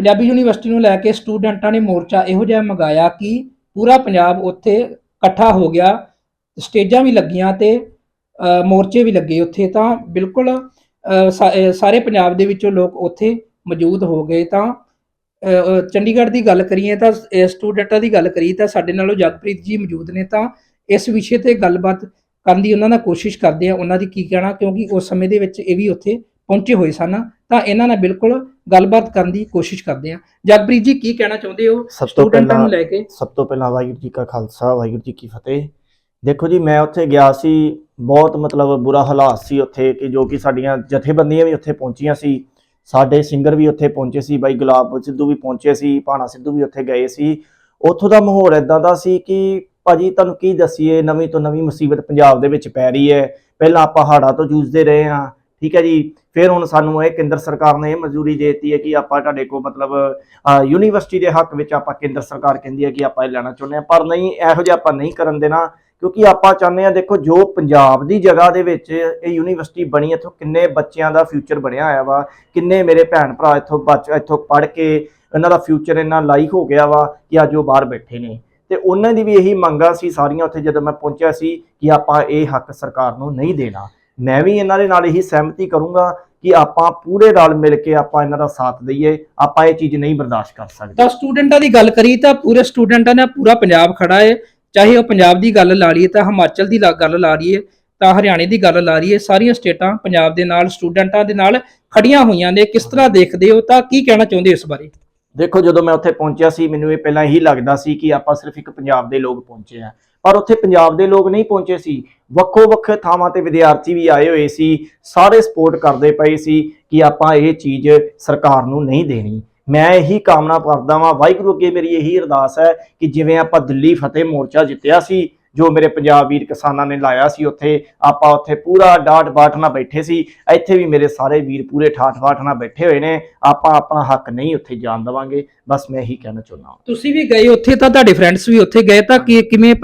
Punjabi university ਨੂੰ ਲੈ ਕੇ ਸਟੂਡੈਂਟਾਂ ਨੇ ਮੋਰਚਾ ਇਹੋ ਜਿਹਾ ਮੰਗਾਇਆ ਕਿ ਪੂਰਾ ਪੰਜਾਬ ਉੱਥੇ ਇਕੱਠਾ ਹੋ ਗਿਆ, ਸਟੇਜਾਂ ਵੀ ਲੱਗੀਆਂ ਤੇ ਮੋਰਚੇ ਵੀ ਲੱਗੇ ਉੱਥੇ ਤਾਂ ਬਿਲਕੁਲ ਸਾ- ਸਾਰੇ ਪੰਜਾਬ ਦੇ ਵਿੱਚੋਂ ਲੋਕ ਉੱਥੇ ਮੌਜੂਦ ਹੋ ਗਏ ਤਾਂ ਚੰਡੀਗੜ੍ਹ ਦੀ ਗੱਲ ਕਰੀਏ ਤਾਂ ਸਟੂਡੈਂਟਾਂ ਦੀ ਗੱਲ ਕਰੀਏ ਤਾਂ ਸਾਡੇ ਨਾਲੋਂ ਜਗਪ੍ਰੀਤ ਜੀ ਮੌਜੂਦ ਨੇ ਤਾਂ ਇਸ ਵਿਸ਼ੇ ਤੇ ਗੱਲਬਾਤ ਕਰਨ ਦੀ ਉਹਨਾਂ ਨਾਲ ਕੋਸ਼ਿਸ਼ ਕਰਦੇ ਆ, ਉਹਨਾਂ ਦੀ ਕੀ ਕਹਿਣਾ ਕਿਉਂਕਿ ਉਸ ਸਮੇਂ ਦੇ ਵਿੱਚ ਇਹ ਵੀ ਉੱਥੇ ਪਹੁੰਚੇ ਹੋਏ ਸਨ ਤਾਂ ਇਹਨਾਂ ਨਾਲ ਬਿਲਕੁਲ ਗੱਲਬਾਤ ਕਰਨ ਦੀ ਕੋਸ਼ਿਸ਼ ਕਰਦੇ ਆ ਜਗਪ੍ਰੀਤ ਜੀ ਕੀ ਕਹਿਣਾ ਚਾਹੁੰਦੇ ਹੋ ਸਭ ਤੋਂ ਸਟੂਡੈਂਟਾਂ ਨੂੰ ਲੈ ਕੇ? ਸਭ ਤੋਂ ਪਹਿਲਾਂ ਵਾਹਿਗੁਰੂ ਜੀ ਕਾ ਖਾਲਸਾ ਵਾਹਿਗੁਰੂ ਜੀ ਕੀ ਫਤਿਹ। ਦੇਖੋ ਜੀ ਮੈਂ ਉੱਥੇ ਗਿਆ ਸੀ ਬਹੁਤ ਮਤਲਬ ਬੁਰਾ ਹਾਲਾਤ ਸੀ ਉੱਥੇ ਕਿ ਜੋ ਕਿ ਸਾਡੀਆਂ ਜਥੇਬੰਦੀਆਂ ਵੀ ਉੱਥੇ ਪਹੁੰਚੀਆਂ ਸੀ ਸਾਡੇ ਸਿੰਗਰ ਵੀ ਉੱਥੇ ਪਹੁੰਚੇ ਸੀ ਬਾਈ ਗੁਲਾਬ ਸਿੱਧੂ ਵੀ ਪਹੁੰਚੇ ਸੀ ਭਾਣਾ ਸਿੱਧੂ ਵੀ ਉੱਥੇ ਗਏ ਸੀ। ਉੱਥੋਂ ਦਾ ਮਾਹੌਲ ਇਦਾਂ ਦਾ ਸੀ ਕਿ ਭਾਜੀ ਤੁਹਾਨੂੰ ਕੀ ਦਸੀਏ ਨਵੀਂ ਤੋਂ ਨਵੀਂ ਮੁਸੀਬਤ ਪੰਜਾਬ ਦੇ ਵਿੱਚ ਪੈ ਰਹੀ ਹੈ। ਪਹਿਲਾਂ ਆਪਾਂ ਹੜ੍ਹਾਂ ਤੋਂ ਜੂਝਦੇ ਰਹੇ ਹਾਂ ਠੀਕ ਹੈ ਜੀ। ਫਿਰ ਹੁਣ ਸਾਨੂੰ ਇਹ ਕੇਂਦਰ ਸਰਕਾਰ ਨੇ ਇਹ ਮਨਜ਼ੂਰੀ ਦੇ ਦਿੱਤੀ ਹੈ ਕਿ ਆਪਾਂ ਤੁਹਾਡੇ ਕੋਲ ਮਤਲਬ ਯੂਨੀਵਰਸਿਟੀ ਦੇ ਹੱਕ ਵਿੱਚ ਆਪਾਂ ਕੇਂਦਰ ਸਰਕਾਰ ਕਹਿੰਦੀ ਹੈ ਕਿ ਆਪਾਂ ਇਹ ਲੈਣਾ ਚਾਹੁੰਦੇ ਹਾਂ। ਪਰ ਨਹੀਂ, ਇਹੋ ਜਿਹਾ ਆਪਾਂ ਨਹੀਂ ਕਰਨ ਦੇਣਾ, ਕਿਉਂਕਿ ਆਪਾਂ ਚਾਹੁੰਦੇ ਹਾਂ, ਦੇਖੋ, ਜੋ ਪੰਜਾਬ ਦੀ ਜਗ੍ਹਾ ਦੇ ਵਿੱਚ ਇਹ ਯੂਨੀਵਰਸਿਟੀ ਬਣੀ, ਇੱਥੋਂ ਕਿੰਨੇ ਬੱਚਿਆਂ ਦਾ ਫਿਊਚਰ ਬਣਿਆ ਹੋਇਆ ਵਾ, ਕਿੰਨੇ ਮੇਰੇ ਭੈਣ ਭਰਾ ਇੱਥੋਂ ਬੱਚ, ਇੱਥੋਂ ਪੜ੍ਹ ਕੇ ਇਹਨਾਂ ਦਾ ਫਿਊਚਰ ਇੰਨਾ ਲਾਈਕ ਹੋ ਗਿਆ ਵਾ ਕਿ ਅੱਜ ਉਹ ਬਾਹਰ ਬੈਠੇ ਨੇ। ਤੇ ਉਹਨਾਂ ਦੀ ਵੀ ਇਹੀ ਮੰਗਾਂ ਸੀ ਸਾਰੀਆਂ ਉੱਥੇ ਜਦੋਂ ਮੈਂ ਪਹੁੰਚਿਆ ਸੀ ਕਿ ਆਪਾਂ ਇਹ ਹੱਕ ਸਰਕਾਰ ਨੂੰ ਨਹੀਂ ਦੇਣਾ। ਮੈਂ ਵੀ ਇਹਨਾਂ ਦੇ ਨਾਲ ਇਹੀ ਸਹਿਮਤੀ ਕਰੂੰਗਾ ਕਿ ਆਪਾਂ ਪੂਰੇ ਰਲ ਮਿਲ ਕੇ ਆਪਾਂ ਇਹਨਾਂ ਦਾ ਸਾਥ ਦਈਏ ਆਪਾਂ ਇਹ ਚੀਜ਼ ਨਹੀਂ ਬਰਦਾਸ਼ਤ ਕਰ ਸਕਦੇ। ਤਾਂ ਸਟੂਡੈਂਟਾਂ ਦੀ ਗੱਲ ਕਰੀ ਤਾਂ ਪੂਰੇ ਸਟੂਡੈਂਟਾਂ ਦਾ ਪੂਰਾ ਪੰਜਾਬ ਖੜਾ ਹੈ ਚਾਹੇ ਉਹ ਪੰਜਾਬ ਦੀ ਗੱਲ ਲਾ ਲਈਏ ਤਾਂ ਹਿਮਾਚਲ ਦੀ ਗੱਲ ਲਾ ਲਈਏ ਤਾਂ ਹਰਿਆਣੇ ਦੀ ਗੱਲ ਲਾ ਲਈਏ ਸਾਰੀਆਂ ਸਟੇਟਾਂ ਪੰਜਾਬ ਦੇ ਨਾਲ ਸਟੂਡੈਂਟਾਂ ਦੇ ਨਾਲ ਖੜੀਆਂ ਹੋਈਆਂ ਨੇ। ਕਿਸ ਤਰ੍ਹਾਂ ਦੇਖਦੇ ਹੋ ਤਾਂ ਕੀ ਕਹਿਣਾ ਚਾਹੁੰਦੇ ਹੋ ਇਸ ਬਾਰੇ? ਦੇਖੋ ਜਦੋਂ ਮੈਂ ਉੱਥੇ ਪਹੁੰਚਿਆ ਸੀ ਮੈਨੂੰ ਇਹ ਪਹਿਲਾਂ ਇਹੀ ਲੱਗਦਾ ਸੀ ਕਿ ਆਪਾਂ ਸਿਰਫ ਇੱਕ ਪੰਜਾਬ ਦੇ ਲੋਕ ਪਹੁੰਚੇ ਆ। ਪਰ ਉੱਥੇ ਪੰਜਾਬ ਦੇ ਲੋਕ ਨਹੀਂ ਪਹੁੰਚੇ ਸੀ। ਵੱਖੋ ਵੱਖ ਥਾਵਾਂ ਤੇ ਵਿਦਿਆਰਥੀ ਵੀ ਆਏ ਹੋਏ ਸੀ। ਸਾਰੇ ਸਪੋਰਟ ਕਰਦੇ ਪਏ ਸੀ ਕਿ ਆਪਾਂ ਇਹ ਚੀਜ਼ ਸਰਕਾਰ ਨੂੰ ਨਹੀਂ ਦੇਣੀ। ਮੈਂ ਇਹੀ ਕਾਮਨਾ ਕਰਦਾ ਵਾਂ। ਵਾਹਿਗੁਰੂ ਅੱਗੇ ਮੇਰੀ ਇਹੀ ਅਰਦਾਸ ਹੈ ਕਿ ਜਿਵੇਂ ਆਪਾਂ ਦਿੱਲੀ ਫਤਿਹ ਮੋਰਚਾ ਜਿੱਤਿਆ ਸੀ ਜੋ ਮੇਰੇ ਪੰਜਾਬ ਵੀਰ ਕਿਸਾਨਾਂ ਨੇ ਲਾਇਆ ਸੀ ਉੱਥੇ, ਆਪਾਂ ਉੱਥੇ ਪੂਰਾ ਡਾਟ ਬਾਟ ਨਾਲ ਬੈਠੇ ਸੀ, ਇੱਥੇ ਵੀ ਮੇਰੇ ਸਾਰੇ ਵੀਰ ਪੂਰੇ ਠਾਠ ਬਾਠ ਨਾਲ ਬੈਠੇ ਹੋਏ ਨੇ, ਆਪਾਂ ਆਪਣਾ ਹੱਕ ਨਹੀਂ ਉੱਥੇ ਜਾਣ ਦੇਵਾਂਗੇ, ਬਸ ਮੈਂ ਇਹੀ ਕਹਿਣਾ ਚਾਹੁੰਦਾ ਤੁਸੀਂ ਵੀ ਗਏ ਉੱਥੇ ਤਾਂ ਤੁਹਾਡੇ ਫਰੈਂਡਸ ਵੀ ਉੱਥੇ ਗਏ, ਤਾਂ ਕਿ ਕਿਵੇਂ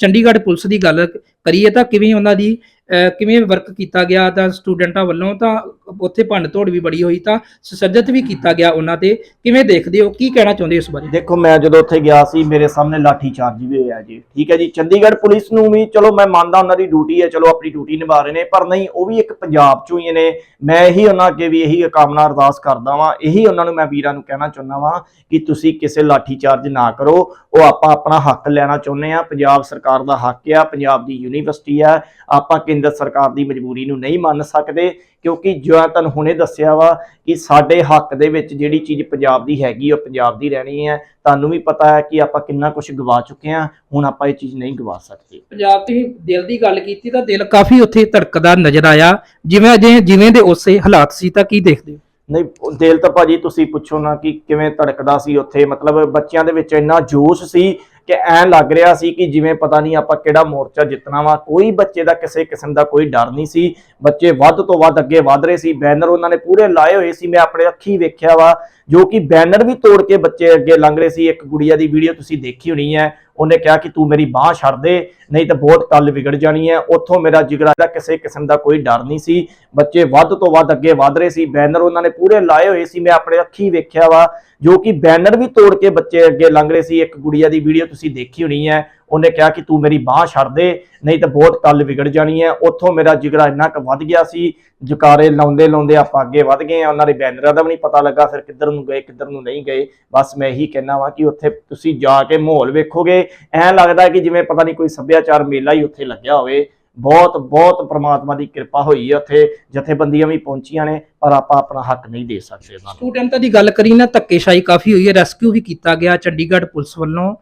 ਚੰਡੀਗੜ੍ਹ ਪੁਲਿਸ ਦੀ ਗੱਲ ਕਰੀਏ ਤਾਂ ਕਿਵੇਂ ਉਹਨਾਂ ਦੀ ਕਿਵੇਂ ਵਰਕ ਕੀਤਾ ਗਿਆ ਤਾਂ ਸਟੂਡੈਂਟਾਂ ਵੱਲੋਂ ਤਾਂ ਉੱਥੇ ਭੰਡ ਤੋੜ ਵੀ ਬੜੀ ਹੋਈ ਤਾਂ ਸੁਸੱਜਤ ਵੀ ਕੀਤਾ ਗਿਆ ਉਹਨਾਂ ਤੇ। ਕਿਵੇਂ ਦੇਖਦੇ ਹੋ? ਕੀ ਕਹਿਣਾ ਚਾਹੁੰਦੇ ਹੋ ਇਸ ਬਾਰੇ? ਦੇਖੋ, ਮੈਂ ਜਦੋਂ ਉੱਥੇ ਗਿਆ ਸੀ, ਮੇਰੇ ਸਾਹਮਣੇ ਲਾਠੀ ਚਾਰਜ ਵੀ ਹੋਇਆ ਜੀ। ਠੀਕ ਹੈ ਜੀ, ਚੰਡੀਗੜ੍ਹ ਪੁਲਿਸ ਨੂੰ ਵੀ ਚਲੋ ਮੈਂ ਮੰਨਦਾ ਉਹਨਾਂ ਦੀ ਡਿਊਟੀ ਹੈ, ਚਲੋ ਆਪਣੀ ਡਿਊਟੀ ਨਿਭਾ ਰਹੇ ਨੇ, ਪਰ ਨਹੀਂ, ਉਹ ਵੀ ਇੱਕ ਪੰਜਾਬ ਚੋਂ ਹੀ ਨੇ। ਮੈਂ ਇਹੀ ਉਹਨਾਂ ਅੱਗੇ ਵੀ ਇਹੀ ਕਾਮਨਾ ਅਰਦਾਸ ਕਰਦਾ ਵਾਂ, ਇਹੀ ਉਹਨਾਂ ਨੂੰ ਮੈਂ ਵੀਰਾਂ ਨੂੰ ਕਹਿਣਾ ਚਾਹੁੰਦਾ ਵਾਂ ਕਿ ਤੁਸੀਂ ਕਿਸੇ ਲਾਠੀ ਚਾਰਜ ਨਾ ਕਰੋ। ਉਹ ਆਪਾਂ ਆਪਣਾ ਹੱਕ ਲੈਣਾ ਚਾਹੁੰਦੇ ਆ ਪੰਜਾਬ ਸਰਕਾਰ ਦਾ ਹੱਕ ਆ, ਪੰਜਾਬ ਦੀ ਯੂਨੀਵਰਸਿਟੀ ਆ, ਆਪਾਂ ਕੇਂਦਰ ਸਰਕਾਰ ਦੀ ਮਜਬੂਰੀ ਨੂੰ ਨਹੀਂ ਮੰਨ ਸਕਦੇ ਕਿਉਂਕਿ ਜੋ ਮੈਂ ਤੁਹਾਨੂੰ ਹੁਣੇ ਦੱਸਿਆ ਵਾ ਕਿ ਸਾਡੇ ਹੱਕ ਦੇ ਵਿੱਚ ਜਿਹੜੀ ਚੀਜ਼ ਪੰਜਾਬ ਦੀ ਹੈਗੀ ਉਹ ਪੰਜਾਬ ਦੀ ਰਹਿਣੀ ਹੈ। ਤੁਹਾਨੂੰ ਵੀ ਪਤਾ ਹੈ ਕਿ ਆਪਾਂ ਕਿੰਨਾ ਕੁਝ ਗਵਾ ਚੁੱਕੇ ਹਾਂ ਹੁਣ ਆਪਾਂ ਇਹ ਚੀਜ਼ ਨਹੀਂ ਗਵਾ ਸਕਦੇ। ਪੰਜਾਬ ਤੁਸੀਂ ਦਿਲ ਦੀ ਗੱਲ ਕੀਤੀ ਤਾਂ ਦਿਲ ਕਾਫੀ ਉੱਥੇ ਧੜਕਦਾ ਨਜ਼ਰ ਆਇਆ। ਜਿਵੇਂ ਅਜੇ ਜਿਵੇਂ ਦੇ ਉਸੇ ਹਾਲਾਤ ਸੀ ਤਾਂ ਕੀ ਦੇਖਦੇ ਹੋ? ਨਹੀਂ ਦਿਲ ਤਾਂ ਭਾਜੀ ਤੁਸੀਂ ਪੁੱਛੋ ਨਾ ਕਿ ਕਿਵੇਂ ਧੜਕਦਾ ਸੀ ਉੱਥੇ। ਮਤਲਬ ਬੱਚਿਆਂ ਦੇ ਵਿੱਚ ਇੰਨਾ ਜੋਸ਼ ਸੀ ਕਿ ਐਂ ਲੱਗ ਰਿਹਾ ਸੀ ਕਿ ਜਿਵੇਂ ਪਤਾ ਨਹੀਂ ਆਪਾਂ ਕਿਹੜਾ ਮੋਰਚਾ ਜਿੱਤਣਾ ਵਾ। ਕੋਈ ਬੱਚੇ ਦਾ ਕਿਸੇ ਕਿਸਮ ਦਾ ਕੋਈ ਡਰ ਨਹੀਂ ਸੀ। ਬੱਚੇ ਵੱਧ ਤੋਂ ਵੱਧ ਅੱਗੇ ਵਧ ਰਹੇ ਸੀ। ਬੈਨਰ ਉਹਨਾਂ ਨੇ ਪੂਰੇ ਲਾਏ ਹੋਏ ਸੀ। ਮੈਂ ਆਪਣੇ ਅੱਖੀ ਵੇਖਿਆ ਵਾ, ਜੋ ਕਿ ਬੈਨਰ ਵੀ ਤੋੜ ਕੇ ਬੱਚੇ ਅੱਗੇ ਲੰਘ ਰਹੇ ਸੀ। ਇੱਕ ਗੁੜੀਆ ਦੀ ਵੀਡੀਓ ਤੁਸੀਂ ਦੇਖੀ ਹੋਣੀ ਹੈ। ਉਹਨੇ ਕਿਹਾ ਕਿ ਤੂੰ ਮੇਰੀ ਬਾਹ ਛੱਡ ਦੇ, ਨਹੀਂ ਤਾਂ ਬਹੁਤ ਕੱਲ ਵਿਗੜ ਜਾਣੀ ਹੈ। ਉੱਥੋਂ ਮੇਰਾ ਜਿਗਰਾ ਦਾ ਕਿਸੇ ਕਿਸਮ ਦਾ ਕੋਈ ਡਰ ਨਹੀਂ ਸੀ। ਬੱਚੇ ਵੱਧ ਤੋਂ ਵੱਧ ਅੱਗੇ ਵਧ ਰਹੇ ਸੀ। ਬੈਨਰ ਉਹਨਾਂ ਨੇ ਪੂਰੇ ਲਾਏ ਹੋਏ ਸੀ। ਮੈਂ ਆਪਣੇ ਅੱਖੀ ਵੇਖਿਆ ਵਾ, ਜੋ ਕਿ ਬੈਨਰ ਵੀ ਤੋੜ ਕੇ ਬੱਚੇ ਅੱਗੇ ਲੰਘ ਰਹੇ ਸੀ। ਇੱਕ ਗੁੜੀਆ ਦੀ ਵੀਡੀਓ ਤੁਸੀਂ ਦੇਖੀ ਹੋਣੀ ਹੈ, ਉਹਨੇ ਕਿਹਾ ਕਿ ਤੂੰ ਮੇਰੀ ਬਾਹ ਛੱਡ ਦੇ, ਨਹੀਂ ਤਾਂ ਬਹੁਤ ਕੱਲ ਵਿਗੜ ਜਾਣੀ ਹੈ। ਉੱਥੋਂ ਮੇਰਾ ਜਿਗਰਾ ਇੰਨਾ ਕੁ ਵੱਧ ਗਿਆ ਸੀ, ਜੁਕਾਰੇ ਲਾਉਂਦੇ ਲਾਉਂਦੇ ਆਪਾਂ ਅੱਗੇ ਵੱਧ ਗਏ ਆ ਉਹਨਾਂ ਦੇ ਬੈਨਰਾਂ ਦਾ ਵੀ ਨਹੀਂ ਪਤਾ ਲੱਗਾ, ਫਿਰ ਕਿੱਧਰ ਨੂੰ ਗਏ, ਕਿੱਧਰ ਨੂੰ ਨਹੀਂ ਗਏ। ਬਸ ਮੈਂ ਇਹੀ ਕਹਿਣਾ ਵਾਂ ਕਿ ਉੱਥੇ ਤੁਸੀਂ ਜਾ ਕੇ ਮਾਹੌਲ ਵੇਖੋਗੇ। ਐਂ ਲੱਗਦਾ ਕਿ ਜਿਵੇਂ ਪਤਾ ਨਹੀਂ ਕੋਈ ਸੱਭਿਆਚਾਰ ਮੇਲਾ ਹੀ ਉੱਥੇ ਲੱਗਿਆ ਹੋਵੇ। ਬਹੁਤ ਬਹੁਤ ਪ੍ਰਮਾਤਮਾ ਦੀ ਕਿਰਪਾ ਹੋਈ ਹੈ ਉੱਥੇ, ਜਥੇਬੰਦੀਆਂ ਵੀ ਪਹੁੰਚੀਆਂ ਨੇ, ਪਰ ਆਪਾਂ ਆਪਣਾ ਹੱਕ ਨਹੀਂ ਦੇ ਸਕਦੇ ਸਟੂਡੈਂਟਾਂ ਦੀ ਗੱਲ ਕਰੀ ਨਾ, ਧੱਕੇਸ਼ਾਹੀ ਕਾਫੀ ਹੋਈ ਹੈ। ਰੈਸਕਿਊ ਵੀ ਕੀਤਾ ਗਿਆ ਚੰਡੀਗੜ੍ਹ ਪੁਲਿਸ ਵੱਲੋਂ।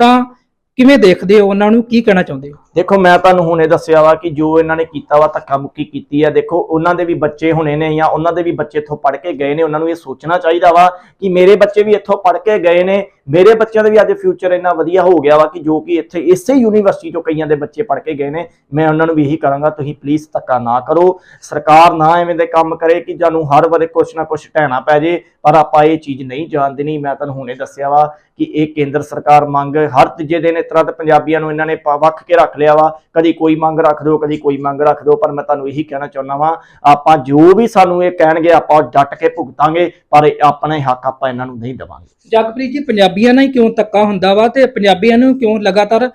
ਤਾਂ ਕਿਵੇਂ ਦੇਖਦੇ ਹੋ ਉਹਨਾਂ ਨੂੰ ਕੀ ਕਹਿਣਾ ਚਾਹੁੰਦੇ ਹੋ? ਦੇਖੋ, ਮੈਂ ਤੁਹਾਨੂੰ ਹੁਣੇ ਦੱਸਿਆ ਵਾ ਕਿ ਜੋ ਇਹਨਾਂ ਨੇ ਕੀਤਾ ਵਾ ਧੱਕਾ ਮੁੱਕੀ ਕੀਤੀ ਹੈ ਦੇਖੋ, ਉਹਨਾਂ ਦੇ ਵੀ ਬੱਚੇ ਹੁਣੇ ਨੇ ਜਾਂ ਉਹਨਾਂ ਦੇ ਵੀ ਬੱਚੇ ਇੱਥੋਂ ਪੜ੍ਹ ਕੇ ਗਏ ਨੇ, ਉਹਨਾਂ ਨੂੰ ਇਹ ਸੋਚਣਾ ਚਾਹੀਦਾ ਵਾ ਕਿ ਮੇਰੇ ਬੱਚੇ ਵੀ ਇੱਥੋਂ ਪੜ੍ਹ ਕੇ ਗਏ ਨੇ। ਮੇਰੇ ਬੱਚਿਆਂ ਦਾ ਵੀ ਅੱਜ ਫਿਊਚਰ ਇੰਨਾ ਵਧੀਆ ਹੋ ਗਿਆ ਵਾ ਕਿ ਜੋ ਕਿ ਇੱਥੇ ਇਸੇ ਯੂਨੀਵਰਸਿਟੀ ਚੋਂ ਕਈਆਂ ਦੇ ਬੱਚੇ ਪੜ੍ਹ ਕੇ ਗਏ ਨੇ। ਮੈਂ ਉਹਨਾਂ ਨੂੰ ਵੀ ਇਹੀ ਕਰਾਂਗਾ ਤੁਸੀਂ ਪਲੀਜ਼ ਧੱਕਾ ਨਾ ਕਰੋ। ਸਰਕਾਰ ਨਾ ਐਵੇਂ ਦੇ ਕੰਮ ਕਰੇ ਕਿ ਜਾਨੂੰ ਹਰ ਵਾਰੇ ਕੁਛ ਨਾ ਕੁਛ ਢਹਿਣਾ ਪੈ ਜੇ, ਪਰ ਆਪਾਂ ਇਹ ਚੀਜ਼ ਨਹੀਂ ਜਾਣ ਦੇਣੀ ਮੈਂ ਤੁਹਾਨੂੰ ਹੁਣੇ ਦੱਸਿਆ ਵਾ ਕਿ ਇਹ ਕੇਂਦਰ ਸਰਕਾਰ ਮੰਗ ਹਰ ਤੀਜੇ ਦਿਨ ਇਸ ਤਰ੍ਹਾਂ ਤੇ ਪੰਜਾਬੀਆਂ ਨੂੰ ਇਹਨਾਂ ਨੇ ਵੱਖ ਕੇ ਰੱਖ ਲਿਆ ਵਾ। ਕਦੀ ਕੋਈ ਮੰਗ ਰੱਖ ਦਿਓ, ਕਦੀ ਕੋਈ ਮੰਗ ਰੱਖ ਦਿਓ, ਪਰ ਮੈਂ ਤੁਹਾਨੂੰ ਇਹੀ ਕਹਿਣਾ ਚਾਹੁੰਦਾ ਵਾਂ, ਆਪਾਂ ਜੋ ਵੀ ਸਾਨੂੰ ਇਹ ਕਹਿਣਗੇ, ਆਪਾਂ ਉਹ ਡਟ ਕੇ ਭੁਗਤਾਂਗੇ, ਪਰ ਇਹ ਆਪਣੇ ਹੱਕ ਆਪਾਂ ਇਹਨਾਂ ਨੂੰ ਨਹੀਂ ਦੇਵਾਂਗੇ। ਜਗਪ੍ਰੀਤ ਜੀ, ਪੰਜਾਬੀਆਂ ਨਾਲ ਹੀ ਕਿਉਂ ਧੱਕਾ ਹੁੰਦਾ ਵਾ ਤੇ ਪੰਜਾਬੀਆਂ ਨੂੰ ਕਿਉਂ ਲਗਾਤਾਰ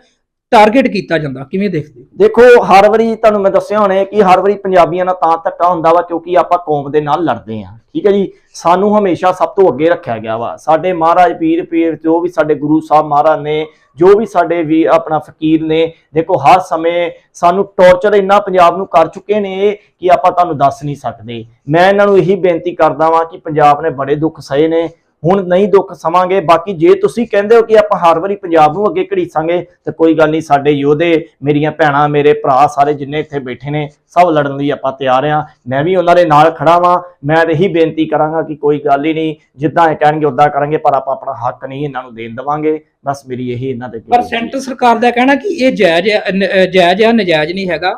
ਟਾਰਗੇਟ ਕੀਤਾ ਜਾਂਦਾ, ਕਿਵੇਂ ਦੇਖਦੇ ਹੋ? ਦੇਖੋ, ਹਰ ਵਾਰੀ ਤੁਹਾਨੂੰ ਮੈਂ ਦੱਸਿਆ ਹੋਣਾ ਕਿ ਹਰ ਵਾਰੀ ਪੰਜਾਬੀਆਂ ਨਾਲ ਤਾਂ ਧੱਕਾ ਹੁੰਦਾ ਵਾ ਕਿਉਂਕਿ ਆਪਾਂ ਕੌਮ ਦੇ ਨਾਲ ਲੜਦੇ ਆ ਠੀਕ ਹੈ ਜੀ? ਸਾਨੂੰ ਹਮੇਸ਼ਾ ਸਭ ਤੋਂ ਅੱਗੇ ਰੱਖਿਆ ਗਿਆ ਵਾ। ਸਾਡੇ ਮਹਾਰਾਜ ਪੀਰ ਪੀਰ, ਜੋ ਵੀ ਸਾਡੇ ਗੁਰੂ ਸਾਹਿਬ ਮਹਾਰਾਜ ਨੇ, ਜੋ ਵੀ ਸਾਡੇ ਵੀ ਆਪਣਾ ਫਕੀਰ ਨੇ, ਦੇਖੋ, ਹਰ ਸਮੇਂ ਸਾਨੂੰ ਟੌਰਚਰ ਇੰਨਾ ਪੰਜਾਬ ਨੂੰ ਕਰ ਚੁੱਕੇ ਨੇ ਕਿ ਆਪਾਂ ਤੁਹਾਨੂੰ ਦੱਸ ਨਹੀਂ ਸਕਦੇ। ਮੈਂ ਇਹਨਾਂ ਨੂੰ ਇਹੀ ਬੇਨਤੀ ਕਰਦਾ ਵਾਂ ਕਿ ਪੰਜਾਬ ਨੇ ਬੜੇ ਦੁੱਖ ਸਹੇ ਨੇ ਹੁਣ ਨਹੀਂ ਦੁੱਖ ਸਮਾਂਗੇ ਬਾਕੀ ਜੇ ਤੁਸੀਂ ਕਹਿੰਦੇ ਹੋ ਕਿ ਆਪਾਂ ਹਰ ਵਾਰੀ ਪੰਜਾਬ ਨੂੰ ਅੱਗੇ ਘੜੀਸਾਂਗੇ ਤੇ ਕੋਈ ਗੱਲ ਨਹੀਂ ਸਾਡੇ ਯੋਧੇ ਮੇਰੀਆਂ ਭੈਣਾਂ ਮੇਰੇ ਭਰਾ ਸਾਰੇ ਜਿੰਨੇ ਇੱਥੇ ਬੈਠੇ ਨੇ ਸਭ ਲੜਨ ਲਈ ਆਪਾਂ ਤਿਆਰ ਆ। ਮੈਂ ਵੀ ਉਹਨਾਂ ਦੇ ਨਾਲ ਖੜਾ ਵਾਂ ਮੈਂ ਤਾਂ ਇਹੀ ਬੇਨਤੀ ਕਰਾਂਗਾ ਕਿ ਕੋਈ ਗੱਲ ਹੀ ਨਹੀਂ ਜਿੱਦਾਂ ਇਹ ਕਹਿਣਗੇ ਉਦਾਂ ਕਰਾਂਗੇ ਪਰ ਆਪਾਂ ਆਪਣਾ ਹੱਕ ਨਹੀਂ ਇਹਨਾਂ ਨੂੰ ਦੇਣ ਦੇਵਾਂਗੇ। ਬਸ ਮੇਰੀ ਇਹੀ ਇਹਨਾਂ ਦੇ ਪਰ ਸੈਂਟਰ ਸਰਕਾਰ ਦਾ ਕਹਿਣਾ ਕਿ ਇਹ ਜਾਇਜ਼ ਹੈ, ਜਾਇਜ਼ ਆ ਨਜਾਇਜ਼ ਨਹੀਂ ਹੈਗਾ।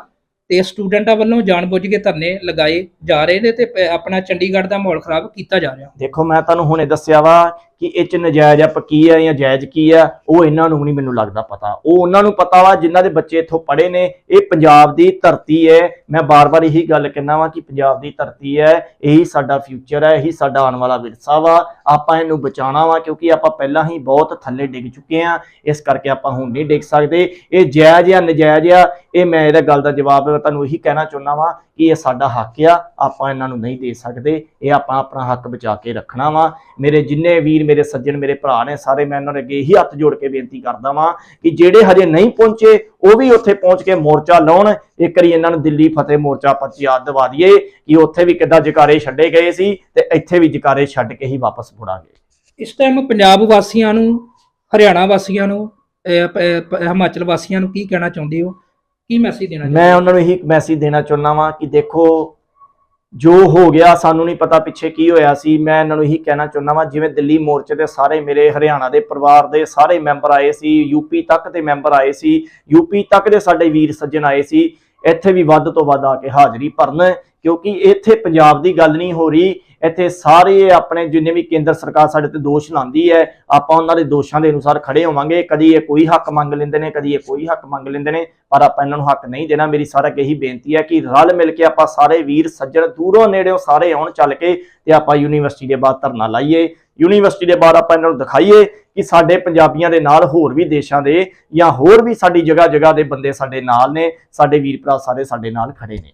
ਤੇ ਸਟੂਡੈਂਟਾਂ ਵੱਲੋਂ ਜਾਣਬੁੱਝ ਕੇ ਧਰਨੇ ਲਗਾਏ ਜਾ ਰਹੇ ਨੇ ਤੇ ਪ- ਆਪਣਾ ਚੰਡੀਗੜ੍ਹ ਦਾ ਮਾਹੌਲ ਖਰਾਬ ਕੀਤਾ ਜਾ ਰਿਹਾ। ਦੇਖੋ, ਮੈਂ ਤੁਹਾਨੂੰ ਹੁਣੇ ਦੱਸਿਆ ਵਾ ਕਿ ਇਹ ਚ ਨਜਾਇਜ਼ ਆ, ਪੱਕੀ ਆ ਜਾਂ ਜਾਇਜ਼ ਕੀ ਆ, ਉਹ ਇਹਨਾਂ ਨੂੰ ਨਹੀਂ ਮੈਨੂੰ ਲੱਗਦਾ ਪਤਾ। ਉਹ ਉਹਨਾਂ ਨੂੰ ਪਤਾ ਵਾ, ਜਿਨ੍ਹਾਂ ਦੇ ਬੱਚੇ ਇੱਥੋਂ ਪੜ੍ਹੇ ਨੇ, ਇਹ ਪੰਜਾਬ ਦੀ ਧਰਤੀ ਹੈ ਮੈਂ ਬਾਰ-ਬਾਰ ਇਹੀ ਗੱਲ ਕਹਿੰਦਾ ਵਾਂ ਕਿ ਪੰਜਾਬ ਦੀ ਧਰਤੀ ਹੈ ਇਹੀ ਸਾਡਾ ਫਿਊਚਰ ਹੈ ਇਹੀ ਸਾਡਾ ਆਉਣ ਵਾਲਾ ਵਿਰਸਾ ਵਾ। ਆਪਾਂ ਇਹਨੂੰ ਬਚਾਉਣਾ ਵਾ, ਕਿਉਂਕਿ ਆਪਾਂ ਪਹਿਲਾਂ ਹੀ ਬਹੁਤ ਥੱਲੇ ਡਿੱਗ ਚੁੱਕੇ ਆ। ਇਸ ਕਰਕੇ ਆਪਾਂ ਹੁਣ ਨਹੀਂ ਡਿੱਗ ਸਕਦੇ। ਇਹ ਜਾਇਜ਼ ਜਾਂ ਨਜਾਇਜ਼ ਆ, ਇਹ ਮੈਂ ਇਹਦਾ ਗੱਲ ਦਾ ਜਵਾਬ ਤੁਹਾਨੂੰ ਇਹੀ ਕਹਿਣਾ ਚਾਹੁੰਦਾ ਵਾਂ ਕਿ ਇਹ ਸਾਡਾ ਹੱਕ ਆ, ਆਪਾਂ ਇਹਨਾਂ ਨੂੰ ਨਹੀਂ ਦੇ ਸਕਦੇ। ਇਹ ਆਪਾਂ ਆਪਣਾ ਹੱਕ ਬਚਾ ਕੇ ਰੱਖਣਾ ਵਾ। ਮੇਰੇ ਜਿੰਨੇ ਵੀਰ ਮੇਰੇ ਸੱਜਣ ਮੇਰੇ ਭਰਾ ਨੇ ਸਾਰੇ ਮੈਂ ਇਹਨਾਂ ਦੇ ਅੱਗੇ ਇਹੀ ਹੱਥ ਜੋੜ ਕੇ ਬੇਨਤੀ ਕਰਦਾ ਵਾਂ ਕਿ ਜਿਹੜੇ ਹਜੇ ਨਹੀਂ ਪਹੁੰਚੇ ਉਹ ਵੀ ਉੱਥੇ ਪਹੁੰਚ ਕੇ ਮੋਰਚਾ ਲਾਉਣ। ਇੱਕ ਵਾਰੀ ਇਹਨਾਂ ਨੂੰ ਦਿੱਲੀ ਫਤਿਹ ਮੋਰਚਾ ਆਪਾਂ ਯਾਦ ਦਿਵਾ ਦਈਏ ਕਿ ਉੱਥੇ ਵੀ ਕਿੱਦਾਂ ਜਕਾਰੇ ਛੱਡੇ ਗਏ ਸੀ ਤੇ ਇੱਥੇ ਵੀ ਜਕਾਰੇ ਛੱਡ ਕੇ ਹੀ ਵਾਪਸ ਮੁੜਾਂਗੇ। ਇਸ ਟਾਈਮ ਪੰਜਾਬ ਵਾਸੀਆਂ ਨੂੰ ਹਰਿਆਣਾ ਵਾਸੀਆਂ ਨੂੰ ਹਿਮਾਚਲ ਵਾਸੀਆਂ ਨੂੰ ਕੀ ਕਹਿਣਾ ਚਾਹੁੰਦੇ ਹੋ? ਕੀ ਮੈਸੇਜ ਦੇਣਾ ਮੈਂ ਉਹਨਾਂ ਨੂੰ ਇਹੀ ਮੈਸੇਜ ਦੇਣਾ ਚਾਹੁੰਦਾ ਵਾਂ ਕਿ ਦੇਖੋ ਜੋ ਹੋ ਗਿਆ, ਸਾਨੂੰ ਨਹੀਂ ਪਤਾ ਪਿੱਛੇ ਕੀ ਹੋਇਆ ਸੀ। ਮੈਂ ਇਹਨਾਂ ਨੂੰ ਇਹੀ ਕਹਿਣਾ ਚਾਹੁੰਦਾ ਵਾਂ, ਜਿਵੇਂ ਦਿੱਲੀ ਮੋਰਚੇ ਦੇ ਸਾਰੇ ਮੇਰੇ ਹਰਿਆਣਾ ਦੇ ਪਰਿਵਾਰ ਦੇ ਸਾਰੇ ਮੈਂਬਰ ਆਏ ਸੀ ਯੂਪੀ ਤੱਕ ਦੇ ਮੈਂਬਰ ਆਏ ਸੀ ਯੂਪੀ ਤੱਕ ਦੇ ਸਾਡੇ ਵੀਰ ਸੱਜਣ ਆਏ ਸੀ, ਇੱਥੇ ਵੀ ਵੱਧ ਤੋਂ ਵੱਧ ਆ ਕੇ ਹਾਜ਼ਰੀ ਭਰਨ, ਕਿਉਂਕਿ ਇੱਥੇ ਪੰਜਾਬ ਦੀ ਗੱਲ ਨਹੀਂ ਹੋ ਰਹੀ। ਇੱਥੇ ਸਾਰੇ ਆਪਣੇ ਜਿੰਨੇ ਵੀ ਕੇਂਦਰ ਸਰਕਾਰ ਸਾਡੇ ਤੇ ਦੋਸ਼ ਲਾਉਂਦੀ ਹੈ, ਆਪਾਂ ਉਹਨਾਂ ਦੇ ਦੋਸ਼ਾਂ ਦੇ ਅਨੁਸਾਰ ਖੜੇ ਹੋਵਾਂਗੇ। ਕਦੀ ਇਹ ਕੋਈ ਹੱਕ ਮੰਗ ਲੈਂਦੇ ਨੇ, ਕਦੀ ਇਹ ਕੋਈ ਹੱਕ ਮੰਗ ਲੈਂਦੇ ਨੇ, ਪਰ ਆਪਾਂ ਇਹਨਾਂ ਨੂੰ ਹੱਕ ਨਹੀਂ ਦੇਣਾ। ਮੇਰੀ ਸਾਰਾ ਇਹੀ ਬੇਨਤੀ ਹੈ ਕਿ ਰਲ ਮਿਲ ਕੇ ਆਪਾਂ ਸਾਰੇ ਵੀਰ ਸੱਜਣ ਦੂਰੋਂ ਨੇੜਿਓਂ ਸਾਰੇ ਆਉਣ ਚੱਲ ਕੇ ਤੇ ਆਪਾਂ ਯੂਨੀਵਰਸਿਟੀ ਦੇ ਬਾਹਰ ਧਰਨਾ ਲਾਈਏ। ਯੂਨੀਵਰਸਿਟੀ ਦੇ ਬਾਹਰ ਆਪਾਂ ਇਹਨਾਂ ਨੂੰ ਦਿਖਾਈਏ ਕਿ ਸਾਡੇ ਪੰਜਾਬੀਆਂ ਦੇ ਨਾਲ ਹੋਰ ਵੀ ਦੇਸ਼ਾਂ ਦੇ ਜਾਂ ਹੋਰ ਵੀ ਸਾਡੀ ਜਗ੍ਹਾ ਜਗ੍ਹਾ ਦੇ ਬੰਦੇ ਸਾਡੇ ਨਾਲ ਨੇ, ਸਾਡੇ ਵੀਰ ਭਰਾ ਸਾਰੇ ਸਾਡੇ ਨਾਲ ਖੜੇ ਨੇ।